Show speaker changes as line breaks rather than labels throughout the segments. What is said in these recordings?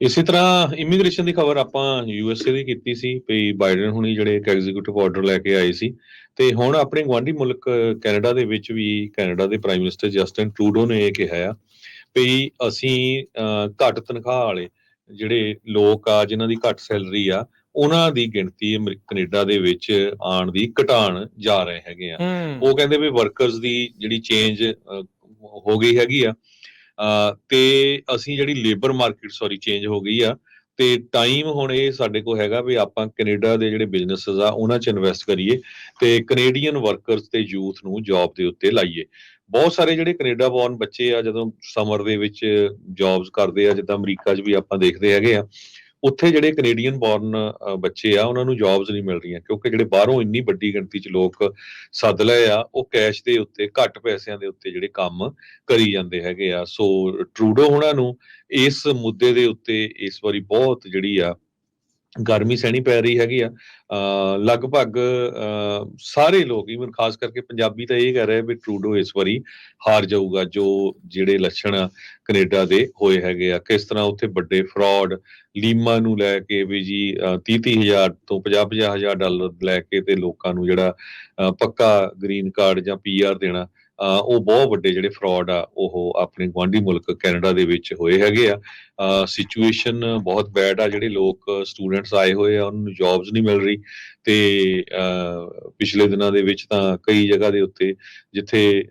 ਇਸੇ ਤਰ੍ਹਾਂ ਇਮੀਗ੍ਰੇਸ਼ਨ ਦੀ ਖਬਰ ਆਪਾਂ ਯੂਐਸਏ ਦੀ ਕੀਤੀ ਸੀ ਵੀ ਬਾਈਡਨ ਹੁਣੀ ਜਿਹੜੇ ਇੱਕ ਐਗਜ਼ੀਕਿਊਟਿਵ ਆਰਡਰ ਲੈ ਕੇ ਆਏ ਸੀ ਤੇ ਹੁਣ ਆਪਣੇ ਗਵਾਂਢੀ ਮੁਲਕ ਕੈਨੇਡਾ ਦੇ ਵਿੱਚ ਵੀ ਕੈਨੇਡਾ ਦੇ ਪ੍ਰਾਈਮ ਮਿਨਿਸਟਰ ਜਸਟਿਨ ਟਰੂਡੋ ਨੇ ਇਹ ਕਿਹਾ ਆ ਵੀ ਅਸੀਂ ਘੱਟ ਤਨਖਾਹ ਵਾਲੇ ਜਿਹੜੇ ਲੋਕ ਆ ਜਿਨ੍ਹਾਂ ਦੀ ਘੱਟ ਸੈਲਰੀ ਆ ਉਹਨਾਂ ਦੀ ਗਿਣਤੀ ਕੈਨੇਡਾ ਦੇ ਵਿੱਚ ਆਉਣ ਦੀ ਘਟਾਣ ਜਾ ਰਹੇ ਹੈਗੇ ਆ। ਉਹ ਕਹਿੰਦੇ ਵੀ ਵਰਕਰਸ ਦੀ ਜਿਹੜੀ ਚੇਂਜ ਹੋ ਗਈ ਹੈਗੀ ਆ। ਤੇ ਅਸੀਂ ਜਿਹੜੀ ਲੇਬਰ ਮਾਰਕੀਟ ਸੌਰੀ ਚੇਂਜ ਹੋ ਗਈ ਆ, ਤੇ ਟਾਈਮ ਹੁਣ ਇਹ ਸਾਡੇ ਕੋਲ ਹੈਗਾ ਵੀ ਆਪਾਂ ਕੈਨੇਡਾ ਦੇ ਜਿਹੜੇ ਬਿਜ਼ਨੈਸਸ ਆ, ਉਹਨਾਂ 'ਚ ਇਨਵੈਸਟ ਕਰੀਏ ਤੇ ਕੈਨੇਡੀਅਨ ਵਰਕਰਸ ਤੇ ਯੂਥ ਨੂੰ ਜੌਬ ਦੇ ਉੱਤੇ ਲਾਈਏ। ਬਹੁਤ ਸਾਰੇ ਜਿਹੜੇ ਕੈਨੇਡਾ ਬੌਰਨ ਬੱਚੇ ਆ, ਜਦੋਂ ਸਮਰ ਦੇ ਵਿੱਚ ਜੌਬਸ ਕਰਦੇ ਆ, ਜਿੱਦਾਂ ਅਮਰੀਕਾ 'ਚ ਵੀ ਆਪਾਂ ਦੇਖਦੇ ਹੈਗੇ ਆ ਉੱਥੇ ਜਿਹੜੇ ਕੈਨੇਡੀਅਨ ਬੌਰਨ ਬੱਚੇ ਆ, ਉਹਨਾਂ ਨੂੰ ਜੌਬਸ ਨਹੀਂ ਮਿਲ ਰਹੀਆਂ, ਕਿਉਂਕਿ ਜਿਹੜੇ ਬਾਹਰੋਂ ਇੰਨੀ ਵੱਡੀ ਗਿਣਤੀ 'ਚ ਲੋਕ ਸੱਦ ਲਏ ਆ, ਉਹ ਕੈਸ਼ ਦੇ ਉੱਤੇ, ਘੱਟ ਪੈਸਿਆਂ ਦੇ ਉੱਤੇ ਜਿਹੜੇ ਕੰਮ ਕਰੀ ਜਾਂਦੇ ਹੈਗੇ ਆ। ਸੋ ਟਰੂਡੋ ਉਹਨਾਂ ਨੂੰ ਇਸ ਮੁੱਦੇ ਦੇ ਉੱਤੇ ਇਸ ਵਾਰੀ ਬਹੁਤ ਜਿਹੜੀ ਆ ਗਰਮੀ ਸਹਿਣੀ ਪੈ ਰਹੀ ਹੈਗੀ ਆ। ਲਗਭਗ, ਅਹ ਸਾਰੇ ਲੋਕ ਈਵਨ ਖਾਸ ਕਰਕੇ ਪੰਜਾਬੀ ਤਾਂ ਇਹ ਕਹਿ ਰਹੇ ਵੀ ਟਰੂਡੋ ਇਸ ਵਾਰੀ ਹਾਰ ਜਾਊਗਾ, ਜੋ ਜਿਹੜੇ ਲੱਛਣ ਆ ਕੈਨੇਡਾ ਦੇ ਹੋਏ ਹੈਗੇ ਆ। ਕਿਸ ਤਰ੍ਹਾਂ ਉੱਥੇ ਵੱਡੇ ਫਰਾਡ ਲੀਮਾ ਨੂੰ ਲੈ ਕੇ ਵੀ ਜੀ 30 ਹਜ਼ਾਰ ਤੋਂ 50 ਹਜ਼ਾਰ ਡਾਲਰ ਲੈ ਕੇ ਤੇ ਲੋਕਾਂ ਨੂੰ ਜਿਹੜਾ, ਅਹ ਪੱਕਾ ਗ੍ਰੀਨ ਕਾਰਡ ਜਾਂ ਪੀਆਰ ਦੇਣਾ ਉਹ ਬਹੁਤ ਵੱਡੇ ਜਿਹੜੇ ਫਰਾਡ ਆ ਉਹ ਆਪਣੇ ਗੁਆਂਢੀ ਮੁਲਕ ਕੈਨੇਡਾ ਦੇ ਵਿੱਚ ਹੋਏ ਹੈਗੇ ਆ। ਸਿਚੁਏਸ਼ਨ ਬਹੁਤ ਬੈਡ ਆ ਜਿਹੜੇ ਲੋਕ ਸਟੂਡੈਂਟਸ ਆਏ ਹੋਏ ਆ ਉਹਨਾਂ ਨੂੰ ਜੌਬਸ ਨਹੀਂ ਮਿਲ ਰਹੀ। ਤੇ ਪਿਛਲੇ ਦਿਨਾਂ ਦੇ ਵਿੱਚ ਤਾਂ ਕਈ ਜਗ੍ਹਾ ਦੇ ਉੱਤੇ ਜਿੱਥੇ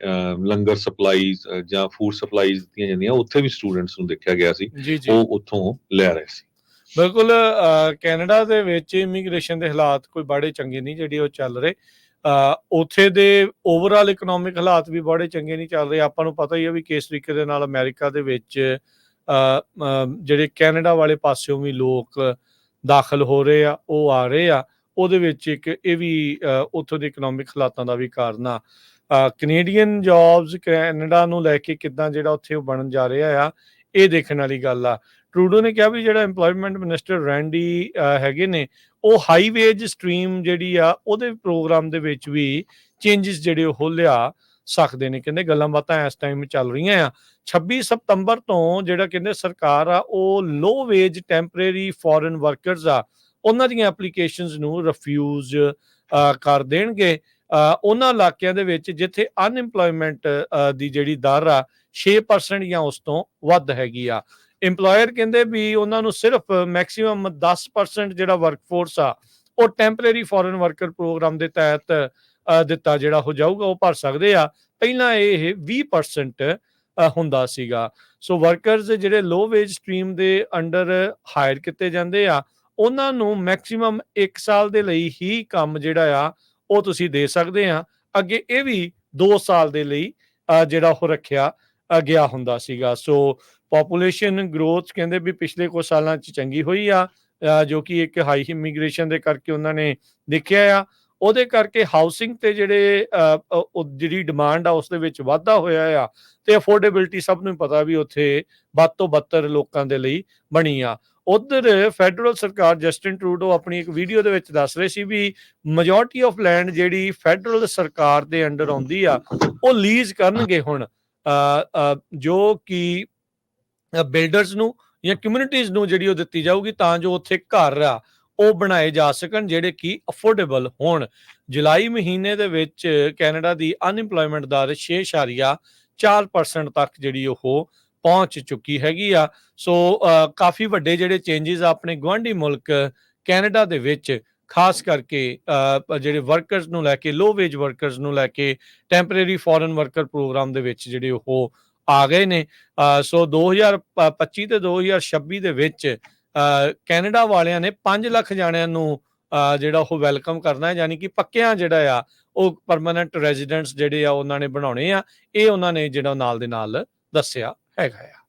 ਲੰਗਰ ਸਪਲਾਈਜ਼ ਜਾਂ ਫੂਡ ਸਪਲਾਈਜ਼ ਦਿੱਤੀਆਂ ਜਾਂਦੀਆਂ ਉੱਥੇ ਵੀ ਸਟੂਡੈਂਟਸ ਨੂੰ ਦੇਖਿਆ ਗਿਆ ਸੀ। ਉਹ ਉੱਥੋਂ ਲੈ ਰਹੇ ਸੀ।
ਬਿਲਕੁਲ ਕੈਨੇਡਾ ਦੇ ਵਿੱਚ ਇਮੀਗ੍ਰੇਸ਼ਨ ਦੇ ਹਾਲਾਤ ਕੋਈ ਬੜੇ ਚੰਗੇ ਨਹੀਂ ਜਿਹੜੇ ਉਹ ਚੱਲ ਰਹੇ। ਉੱਥੇ ਦੇ ਓਵਰਆਲ ਇਕਨੋਮਿਕ ਹਾਲਾਤ ਵੀ ਬੜੇ ਚੰਗੇ ਨਹੀਂ ਚੱਲ ਰਹੇ। ਆਪਾਂ ਨੂੰ ਪਤਾ ਹੀ ਹੈ ਵੀ ਕਿਸ ਤਰੀਕੇ ਦੇ ਨਾਲ ਅਮਰੀਕਾ ਦੇ ਵਿੱਚ ਜਿਹੜੇ ਕੈਨੇਡਾ ਵਾਲੇ ਪਾਸਿਓਂ ਵੀ ਲੋਕ ਦਾਖਲ ਹੋ ਰਹੇ ਆ ਉਹ ਆ ਰਹੇ ਆ। ਉਹਦੇ ਵਿੱਚ ਇੱਕ ਇਹ ਵੀ ਅਹ, ਉੱਥੋਂ ਦੇ ਇਕਨੋਮਿਕ ਹਾਲਾਤਾਂ ਦਾ ਵੀ ਕਾਰਨ ਆ। ਕੈਨੇਡੀਅਨ ਜੌਬਸ ਕੈਨੇਡਾ ਨੂੰ ਲੈ ਕੇ ਕਿੱਦਾਂ ਜਿਹੜਾ ਉੱਥੇ ਉਹ ਬਣਨ ਜਾ ਰਿਹਾ ਆ ਇਹ ਦੇਖਣ ਵਾਲੀ ਗੱਲ ਆ। ਟਰੂਡੋ ਨੇ ਕਿਹਾ ਵੀ ਜਿਹੜਾ ਏਮਪਲੋਇਮੈਂਟ ਮਿਨਿਸਟਰ ਰੈਂਡੀ ਹੈਗੇ ਨੇ, ਉਹ ਹਾਈ ਵੇਜ ਸਟਰੀਮ ਜਿਹੜੀ ਆ, ਉਹਦੇ ਪ੍ਰੋਗਰਾਮ ਦੇ ਵਿੱਚ ਵੀ ਚੇਂਜਸ ਜਿਹੜੇ ਉਹ ਲਿਆ ਸਕਦੇ ਨੇ। ਕਹਿੰਦੇ ਗੱਲਾਂ ਬਾਤਾਂ ਇਸ ਟਾਈਮ ਚੱਲ ਰਹੀਆਂ ਆ। 26 ਸਤੰਬਰ ਤੋਂ ਜਿਹੜਾ ਕਹਿੰਦੇ ਸਰਕਾਰ ਆ, ਉਹ low wage temporary foreign workers ਆ, ਉਹਨਾਂ ਦੀਆਂ ਐਪਲੀਕੇਸ਼ਨਸ ਨੂੰ ਰਿਫਿਊਜ਼ ਕਰ ਦੇਣਗੇ। ਉਹਨਾਂ ਇਲਾਕਿਆਂ ਦੇ ਵਿੱਚ ਜਿੱਥੇ ਅਨਇੰਪਲੋਇਮੈਂਟ ਦੀ ਜਿਹੜੀ ਦਰ ਆ 6% ਜਾਂ ਉਸ ਤੋਂ ਵੱਧ ਹੈਗੀ ਆ। EMPLOYER ਕਹਿੰਦੇ ਵੀ ਉਹਨਾਂ ਨੂੰ ਸਿਰਫ ਮੈਕਸਿਮਮ 10% ਜਿਹੜਾ ਵਰਕਫੋਰਸ ਆ, ਉਹ ਟੈਂਪਰੇਰੀ ਫੋਰਨ ਵਰਕਰ ਪ੍ਰੋਗਰਾਮ ਦੇ ਤਹਿਤ ਦਿੱਤਾ ਜਿਹੜਾ ਹੋ ਜਾਊਗਾ, ਉਹ ਭਰ ਸਕਦੇ ਆ। ਪਹਿਲਾਂ ਇਹ 20% ਹੁੰਦਾ ਸੀਗਾ। ਸੋ ਵਰਕਰਸ ਜਿਹੜੇ ਲੋ ਵੇਜ ਸਟਰੀਮ ਦੇ ਅੰਡਰ ਹਾਇਰ ਕੀਤੇ ਜਾਂਦੇ ਆ, ਉਹਨਾਂ ਨੂੰ ਮੈਕਸਿਮਮ 1 ਸਾਲ ਦੇ ਲਈ ਹੀ ਕੰਮ ਜਿਹੜਾ ਆ, ਉਹ ਤੁਸੀਂ ਦੇ ਸਕਦੇ ਆ। ਅੱਗੇ ਇਹ ਵੀ 2 ਸਾਲ ਦੇ ਲਈ ਜਿਹੜਾ ਉਹ ਰੱਖਿਆ। ਗਿਆ ਹੁੰਦਾ ਸੀਗਾ। ਸੋ ਪੋਪੂਲੇਸ਼ਨ ਗਰੋਥ ਕਹਿੰਦੇ ਵੀ ਪਿਛਲੇ ਕੁਝ ਸਾਲਾਂ 'ਚ ਚੰਗੀ ਹੋਈ ਆ ਜੋ ਕਿ ਇੱਕ ਹਾਈ ਇਮੀਗ੍ਰੇਸ਼ਨ ਦੇ ਕਰਕੇ ਉਹਨਾਂ ਨੇ ਦੇਖਿਆ ਆ। ਉਹਦੇ ਕਰਕੇ ਹਾਊਸਿੰਗ ਤੇ ਜਿਹੜੇ ਜਿਹੜੀ ਡਿਮਾਂਡ ਆ, ਉਸ ਦੇ ਵਿੱਚ ਵਾਧਾ ਹੋਇਆ ਆ ਤੇ ਅਫੋਰਡੇਬਿਲਟੀ ਸਭ ਨੂੰ ਪਤਾ ਵੀ ਉੱਥੇ ਵੱਧ ਤੋਂ ਬੱਤਰ ਲੋਕਾਂ ਦੇ ਲਈ ਬਣੀ ਆ। ਉਧਰ ਫੈਡਰਲ ਸਰਕਾਰ ਜਸਟਿਨ ਟਰੂਡੋ ਆਪਣੀ ਇੱਕ ਵੀਡੀਓ ਦੇ ਵਿੱਚ ਦੱਸ ਰਹੇ ਸੀ ਵੀ ਮੈਜੋਰਟੀ ਆਫ ਲੈਂਡ ਜਿਹੜੀ ਫੈਡਰਲ ਸਰਕਾਰ ਦੇ ਅੰਡਰ ਆਉਂਦੀ ਆ, ਉਹ ਲੀਜ਼ ਕਰਨਗੇ ਹੁਣ। ਜੋ ਕਿ ਬਿਲਡਰਸ ਨੂੰ ਜਾਂ ਕਮਿਊਨਿਟੀਜ਼ ਨੂੰ ਜਿਹੜੀ ਉਹ ਦਿੱਤੀ ਜਾਊਗੀ ਤਾਂ ਜੋ ਉੱਥੇ ਘਰ ਆ, ਉਹ ਬਣਾਏ ਜਾ ਸਕਣ ਜਿਹੜੇ ਕਿ ਅਫੋਰਡੇਬਲ ਹੋਣ। ਜੁਲਾਈ ਮਹੀਨੇ ਦੇ ਵਿੱਚ ਕੈਨੇਡਾ ਦੀ ਅਨਇੰਪਲੋਇਮੈਂਟ ਦਰ 6.4% ਤੱਕ ਜਿਹੜੀ ਉਹ ਪਹੁੰਚ ਚੁੱਕੀ ਹੈਗੀ ਆ। ਸੋ ਕਾਫੀ ਵੱਡੇ ਜਿਹੜੇ ਚੇਂਜਸ ਆਪਣੇ ਗਵਾਂਢੀ ਮੁਲਕ ਕੈਨੇਡਾ ਦੇ ਵਿੱਚ ਖਾਸ ਕਰਕੇ ਜਿਹੜੇ ਵਰਕਰਸ ਨੂੰ ਲੈ ਕੇ ਲੋ ਵੇਜ ਵਰਕਰਸ ਨੂੰ ਲੈ ਕੇ ਟੈਂਪਰੇਰੀ ਫੋਰਨ ਵਰਕਰ ਪ੍ਰੋਗਰਾਮ ਦੇ ਵਿੱਚ ਜਿਹੜੇ ਉਹ ਆ ਗਏ ਨੇ। ਅ, ਸੋ 2025 ਤੇ 2026 ਦੇ ਵਿੱਚ ਕੈਨੇਡਾ ਵਾਲਿਆਂ ਨੇ 5 ਲੱਖ ਜਾਣਿਆਂ ਨੂੰ ਜਿਹੜਾ ਉਹ ਵੈਲਕਮ ਕਰਨਾ ਹੈ ਯਾਨੀ ਕਿ ਪੱਕਿਆਂ ਜਿਹੜਾ ਆ ਉਹ ਪਰਮਨੈਂਟ ਰੈਜ਼ੀਡੈਂਟਸ ਜਿਹੜੇ ਆ ਉਹਨਾਂ ਨੇ ਬਣਾਉਣੇ ਆ। ਇਹ ਉਹਨਾਂ ਨੇ ਜਿਹੜਾ ਨਾਲ ਦੇ ਨਾਲ ਦੱਸਿਆ ਹੈਗਾ ਆ।